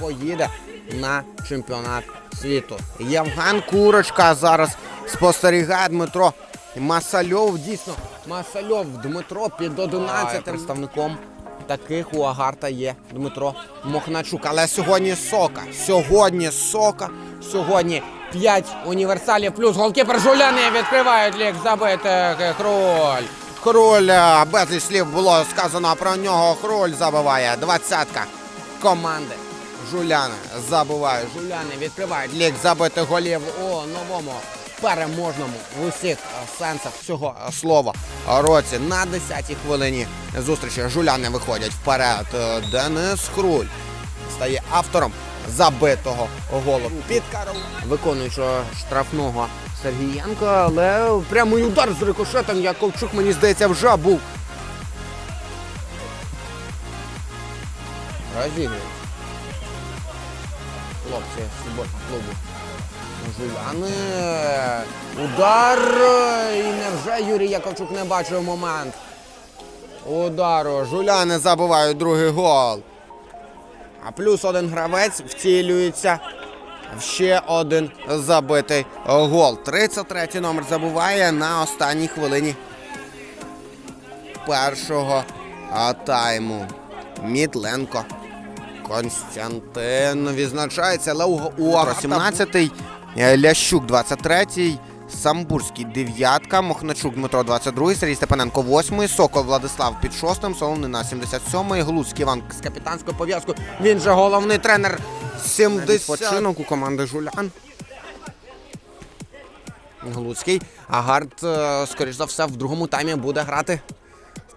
поїде на чемпіонат світу. Євген Курочка зараз спостерігає Дмитро Масальов. Дійсно, Масальов Дмитро під 11 представником. Таких у Агарта є Дмитро Мохначук. Але сьогодні сока. Сьогодні сока. Сьогодні 5 універсалів плюс голкіпер Жуляни відкривають лік забитих Кроль. Кроль, е, безліч слів було сказано про нього. Кроль забиває. Двадцятка команди. Жуляни забиває. Жуляни відкривають лік забитих голів у новому переможному в усіх е, сенсах цього е, слова році. На 10-й хвилині зустрічі жуляни виходять вперед. Е, Денис Хруль стає автором забитого голу під кару виконуючого штрафного Сергієнка, але прямий удар з рикошетом Яковчук, мені здається, вже був. Розігрують. Хлопці з суботного клубу. Жуляни. Удар. І невже Юрій Яковчук не бачив момент. Удару. Жуляни забивають другий гол. А плюс один гравець вцілюється в ще один забитий гол. 33 номер забуває на останній хвилині першого тайму. Мідленко. Константин відзначається, у 17-й, е, Лящук 23-й, Самбурський 9-ка, Мохначук Дмитро 22-й, Сергій Степаненко 8-й, Сокол Владислав під 6-м, Солонина 77-й, Глузький Іван з капітанською пов'язкою. Він же головний тренер 70. Починок у команди Жулян. Глуцький. А Гард, е, скоріш за все, в другому таймі буде грати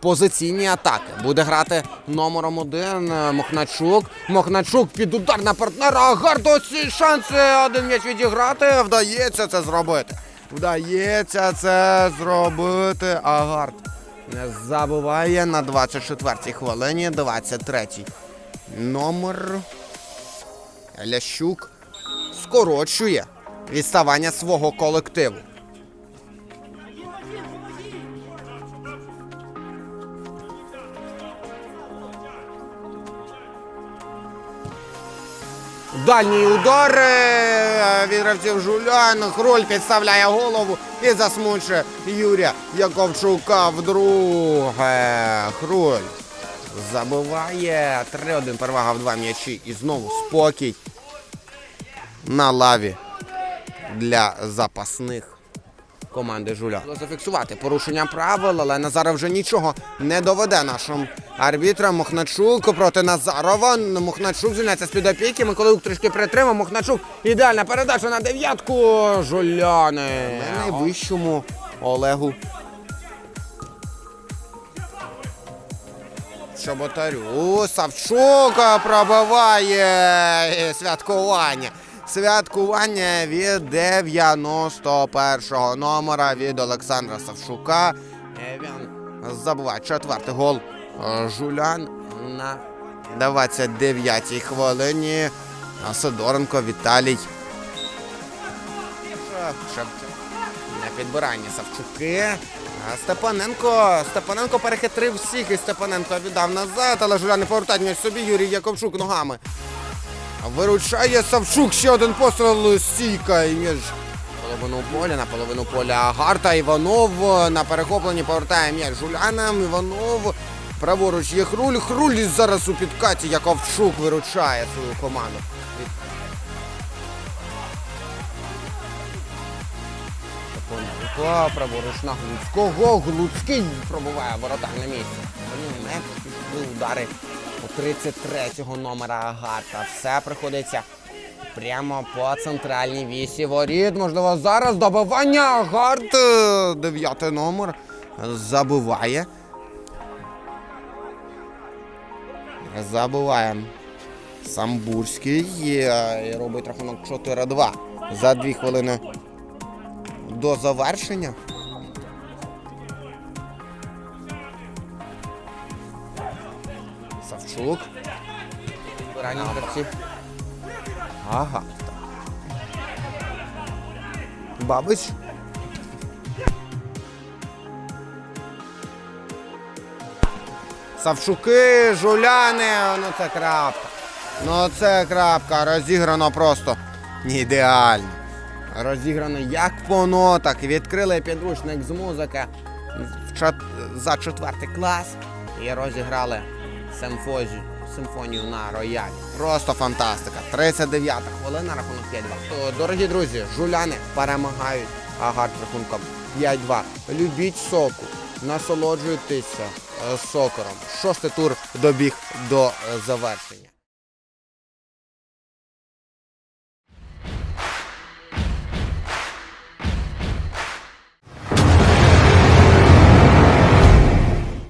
позиційні атаки. Буде грати номером один е, Мохначук. Мохначук під удар на партнера. А Гард ось шанси один м'яч відіграти. Вдається це зробити. Вдається це зробити. А Гард не забуває на 24-й хвилині 23-й номер. Лящук скорочує відставання свого колективу. Дальній удар Відравців від гравців Жулян. Хроль підставляє голову і засмучує Юрія Яковчука вдруге. Хроль забиває 3-1 перевага в два м'ячі і знову спокій на лаві для запасних команди Жуля. Зафіксувати порушення правил, але Назаров вже нічого не доведе нашим арбітрам. Мохначук проти Назарова. Мохначук звільняється з-під опіки. Миколаюк трішки притримав. Мохначук ідеальна передача на дев'ятку. Жуляни. Найвищому Олегу. Чоботарю. Савчук пробиває святкування. Святкування від 91-го номера від Олександра Савчука. Е, Він забуває четвертий гол е, Жулян на 29-й хвилині. Сидоренко Віталій. На підбиранні Савчуки. Степаненко. Степаненко перехитрив всіх і Степаненко віддав назад, але Жуля не повертать собі. Юрій Яковчук ногами. Виручає Савчук. Ще один постріл стійка. І м'яч половину поля, на половину поля Гарта. Іванов на перехопленні повертає м'яч Жулянам. Іванов. Праворуч є Хруль. Хруль зараз у підкаті. Яковчук виручає свою команду. Праворуч на Глуцького. Глуцький пробуває воротар на місці. Удари у 33-го номера Агарта. Все приходиться прямо по центральній вісі воріт. Можливо, зараз добивання Агарт. е, Дев'ятий номер забиває. Забиває Самбурський і робить рахунок 4-2 за дві хвилини до завершення. Савчук. Ранні гравці. Ага. Бабич. Савчуки, жуляни, ну це крапка. Ну це крапка, розіграно просто ідеально. Розіграно як по нотах. Відкрили підручник з музики за четвертий клас і розіграли симфонію на роялі. Просто фантастика. 39 хвилина, рахунок 5-2. То, Дорогі друзі, жуляни перемагають агард рахунком 5-2. Любіть соку, насолоджуйтеся е, сокором. Шостий тур добіг до е, завершення.